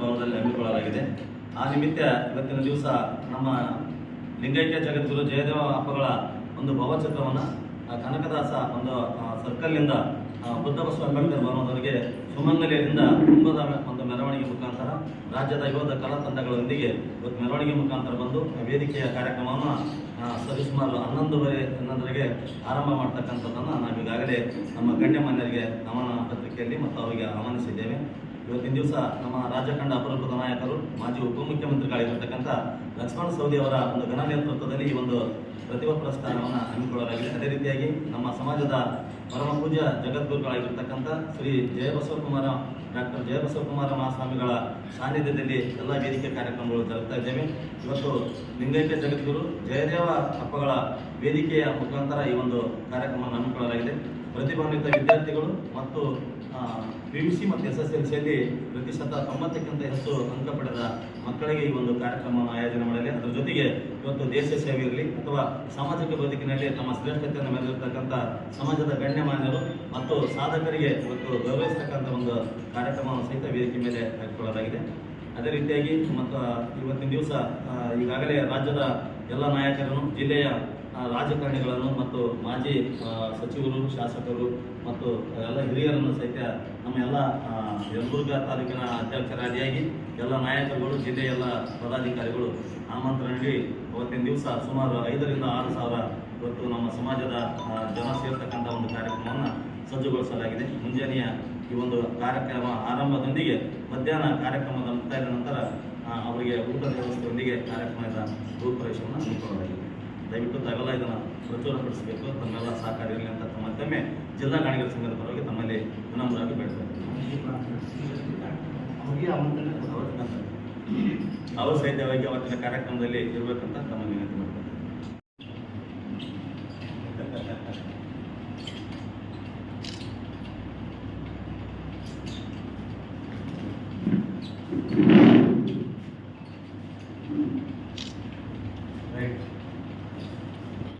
ಭವನದಲ್ಲಿ ಹಮ್ಮಿಕೊಳ್ಳಲಾಗಿದೆ. ಆ ನಿಮಿತ್ತ ಇವತ್ತಿನ ದಿವಸ ನಮ್ಮ ಲಿಂಗೈಕ್ಯ ಜಗದ್ಗುರು ಜಯದೇವ ಅಪ್ಪಗಳ ಒಂದು ಭಾವಚಿತ್ರವನ್ನು ಕನಕದಾಸ ಒಂದು ಸರ್ಕಲ್ನಿಂದ ಬುದ್ಧ ಬಸವ ಅಂಬೇಡ್ಕರ್ ಭವನದವರಿಗೆ ಸುಮಂಗಲಿಯಿಂದ ಕುಂಭದ ಒಂದು ಮೆರವಣಿಗೆ ಮುಖಾಂತರ ರಾಜ್ಯದ ಯೋಧ ಕಲಾ ತಂಡಗಳೊಂದಿಗೆ ಇವತ್ತು ಮೆರವಣಿಗೆ ಮುಖಾಂತರ ಬಂದು ವೇದಿಕೆಯ ಕಾರ್ಯಕ್ರಮವನ್ನು ಸರಿಸುಮಾರು ಹನ್ನೊಂದುವರೆ, ಹನ್ನೊಂದರಿಗೆ ಆರಂಭ ಮಾಡ್ತಕ್ಕಂಥದ್ದನ್ನು ನಾವು ಈಗಾಗಲೇ ನಮ್ಮ ಗಣ್ಯಮಾನ್ಯರಿಗೆ ನಮನ ಪತ್ರಿಕೆಯಲ್ಲಿ ಮತ್ತು ಅವರಿಗೆ ಆಹ್ವಾನಿಸಿದ್ದೇವೆ. ಇವತ್ತಿನ ದಿವಸ ನಮ್ಮ ರಾಜಕಂಡ ಅಪರೂಪದ ನಾಯಕರು, ಮಾಜಿ ಉಪಮುಖ್ಯಮಂತ್ರಿಗಳಾಗಿರ್ತಕ್ಕಂಥ ಲಕ್ಷ್ಮಣ ಸವದಿ ಅವರ ಒಂದು ಘನ ನೇತೃತ್ವದಲ್ಲಿ ಈ ಒಂದು ಪ್ರತಿಭಾ ಪುರಸ್ಕಾರವನ್ನು ಹಮ್ಮಿಕೊಳ್ಳಲಾಗಿದೆ ಅದೇ ರೀತಿಯಾಗಿ ನಮ್ಮ ಸಮಾಜದ ಪರಮ ಪೂಜ್ಯ ಜಗದ್ಗುರುಗಳಾಗಿರ್ತಕ್ಕಂಥ ಶ್ರೀ ಜಯಬಸವಕುಮಾರ ಡಾಕ್ಟರ್ ಜಯಬಸವಕುಮಾರ ಮಹಾಸ್ವಾಮಿಗಳ ಸಾನ್ನಿಧ್ಯದಲ್ಲಿ ಎಲ್ಲ ವೇದಿಕೆ ಕಾರ್ಯಕ್ರಮಗಳು ಜರುಗ್ತಾ ಇದ್ದೇವೆ. ಇವತ್ತು ಲಿಂಗೈಕ್ಯ ಜಗದ್ಗುರು ಜಯದೇವ ಹಬ್ಬಗಳ ವೇದಿಕೆಯ ಮುಖಾಂತರ ಈ ಒಂದು ಕಾರ್ಯಕ್ರಮವನ್ನು ಹಮ್ಮಿಕೊಳ್ಳಲಾಗಿದೆ. ಪ್ರತಿಭಾನ್ವಿತ ವಿದ್ಯಾರ್ಥಿಗಳು ಮತ್ತು ಪಿ ಯು ಸಿ ಮತ್ತು ಎಸ್ ಎಸ್ ಎಲ್ ಸಿಯಲ್ಲಿ ಪ್ರತಿಶತ ತೊಂಬತ್ತಕ್ಕಿಂತ ಹೆಚ್ಚು ಅಂಕ ಪಡೆದ ಮಕ್ಕಳಿಗೆ ಈ ಒಂದು ಕಾರ್ಯಕ್ರಮವನ್ನು ಆಯೋಜನೆ ಮಾಡಲಿ ಅದರ ಜೊತೆಗೆ ಇವತ್ತು ದೇಶ ಸೇವೆ ಇರಲಿ ಅಥವಾ ಸಾಮಾಜಿಕ ಬದುಕಿನಲ್ಲಿ ತಮ್ಮ ಶ್ರೇಷ್ಠತೆಯನ್ನು ಮೆರೆದಿರ್ತಕ್ಕಂಥ ಸಮಾಜದ ಗಣ್ಯಮಾನ್ಯರು ಮತ್ತು ಸಾಧಕರಿಗೆ ಇವತ್ತು ಗೌರವಿಸ್ತಕ್ಕಂಥ ಒಂದು ಕಾರ್ಯಕ್ರಮವನ್ನು ಸಹಿತ ವೇದಿಕೆ ಮೇಲೆ ಹಾಕಿಕೊಳ್ಳಲಾಗಿದೆ ಅದೇ ರೀತಿಯಾಗಿ ಮತ್ತು ಇವತ್ತಿನ ದಿವಸ ಈಗಾಗಲೇ ರಾಜ್ಯದ ಎಲ್ಲ ನಾಯಕರನ್ನು, ಜಿಲ್ಲೆಯ ರಾಜಕಾರಣಿಗಳನ್ನು ಮತ್ತು ಮಾಜಿ ಸಚಿವರು, ಶಾಸಕರು ಮತ್ತು ಎಲ್ಲ ಹಿರಿಯರನ್ನು ಸಹಿತ ನಮ್ಮ ಎಲ್ಲ ಯಲಬುರ್ಗ ತಾಲೂಕಿನ ಅಧ್ಯಕ್ಷರಾದಿಯಾಗಿ ಎಲ್ಲ ನಾಯಕರುಗಳು, ಜಿಲ್ಲೆಯ ಎಲ್ಲ ಪದಾಧಿಕಾರಿಗಳು ಆಮಂತ್ರಣ ನೀಡಿ ಅವತ್ತಿನ ದಿವಸ ಸುಮಾರು ಐದರಿಂದ ಆರು ಸಾವಿರ ಇವತ್ತು ನಮ್ಮ ಸಮಾಜದ ಜನ ಸೇರ್ತಕ್ಕಂಥ ಒಂದು ಕಾರ್ಯಕ್ರಮವನ್ನು ಸಜ್ಜುಗೊಳಿಸಲಾಗಿದೆ. ಮುಂಜಾನೆಯ ಈ ಒಂದು ಕಾರ್ಯಕ್ರಮ ಆರಂಭದೊಂದಿಗೆ ಮಧ್ಯಾಹ್ನ ಕಾರ್ಯಕ್ರಮದ ಮುಕ್ತಾಯದ ನಂತರ ಅವರಿಗೆ ಊಟದ ವ್ಯವಸ್ಥೆಯೊಂದಿಗೆ ಕಾರ್ಯಕ್ರಮದ ರೂಪುರೇಷವನ್ನು ಹಮ್ಮಿಕೊಳ್ಳಲಾಗಿದೆ. ದಯವಿಟ್ಟು ತಾವೆಲ್ಲ ಇದನ್ನು ಪ್ರಚೋದನಪಡಿಸಬೇಕು. ತಮ್ಮೆಲ್ಲ ಸಹಕಾರ ಇರಲಿ ಅಂತ ತಮ್ಮ ಜಿಲ್ಲಾ ಕಾಣಿಗರ ಸಂಘದ ಪರವಾಗಿ ತಮ್ಮಲ್ಲಿ ವಿನಮ್ರಾಗಿ ಬೆಳೆಸಬೇಕು ಅವರು ಸಹಿತವಾಗಿ ಅವತ್ತಿನ ಕಾರ್ಯಕ್ರಮದಲ್ಲಿ ಇರಬೇಕಂತ ತಮ್ಮ ವಿನಂತಿ ಮಾಡ್ತಾರೆ ರೈಟ್